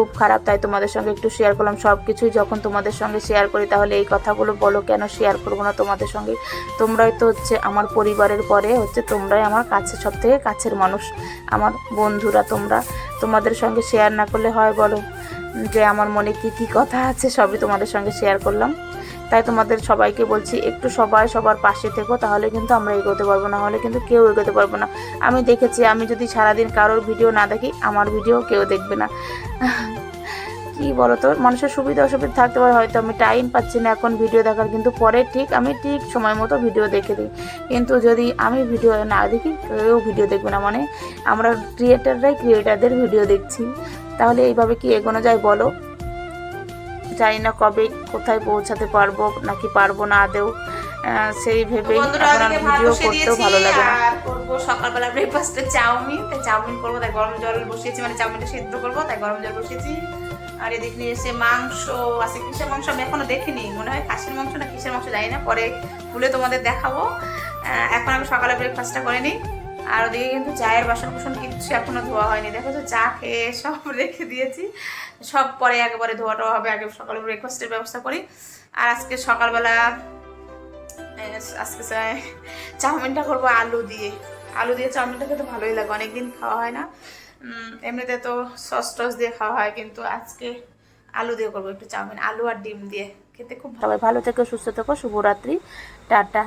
খুব খারাপ, তাই তোমাদের সঙ্গে একটু শেয়ার করলাম। সব কিছুই যখন তোমাদের সঙ্গে শেয়ার করি, তাহলে এই কথাগুলো বলো, কেন শেয়ার করব না তোমাদের সঙ্গে? তোমরাই তো হচ্ছে আমার পরিবারের পরে হচ্ছে তোমরাই আমার কাছে সব থেকে কাছের মানুষ, আমার বন্ধুরা তোমরা। তোমাদের সঙ্গে শেয়ার না করলে হয় বলো? যে আমার মনে কি কি কথা আছে, সবই তোমাদের সঙ্গে শেয়ার করলাম। তাই তোমাদের সবাইকে বলছি, একটু সবাই সবার পাশে থেকো, তাহলে কিন্তু আমরা এগোতে পারব না, হলে কিন্তু কেউ এগোতে পারব না। আমি দেখেছি, আমি যদি সারাদিন কারোর ভিডিও না দেখি, আমার ভিডিও কেউ দেখবে না। কি বলো তো মানুষের সুবিধা অসুবিধা থাকতে পারে, হয়তো আমি টাইম পাচ্ছি না এখন ভিডিও দেখার, কিন্তু পরে ঠিক আমি ঠিক সময় মতো ভিডিও দেখে দিই। কিন্তু যদি আমি ভিডিও না দেখি, কেউ ভিডিও দেখবে না মানে আমরা ক্রিয়েটাররাই ক্রিয়েটারদের ভিডিও দেখছি। তাহলে এইভাবে কি এগোনো যায় বলো? জানি না কবে কোথায় পৌঁছাতে পারব নাকি পারব না আদেও সেই ভেবেই এখন ভাত ভিডিও করতেও ভালো লাগে না। করব সকালবেলা ব্রেকফাস্টে চাউমিন তাই চাউমিন করব তাই গরম জল বসিয়েছি মানে চাউমিনটা সিদ্ধ করব তাই গরম জল বসিয়েছি। আর এদিকে নিয়ে এসে মাংস আছে কিসের মাংস আমি এখনও দেখিনি মনে হয় খাসির মাংস না কিসের মাংস জানি না পরে ভুলে তোমাদের দেখাবো। এখন আমি সকালে ব্রেকফাস্টটা করে নিই। আর ওদিকে কিন্তু চায়ের বাসন কুসন কিচ্ছু এখনও ধোয়া হয়নি। দেখো তো চা খেয়ে সব রেখে দিয়েছি। সব পরে একেবারে ধোয়াটা হবে, আগে সকালে ব্রেকফাস্টের ব্যবস্থা করি। আর আজকে সকালবেলা আজকে চাউমিনটা করব আলু দিয়ে। আলু দিয়ে চাউমিনটা খেতে ভালোই লাগে, অনেকদিন খাওয়া হয় না। এমনিতে তো সস টস দিয়ে খাওয়া হয়, কিন্তু আজকে আলু দিয়ে করব একটু চাউমিন, আলু আর ডিম দিয়ে। খেতে খুব ভালো ভালো থেকো, সুস্থ থেকো, শুভরাত্রি, টাটা।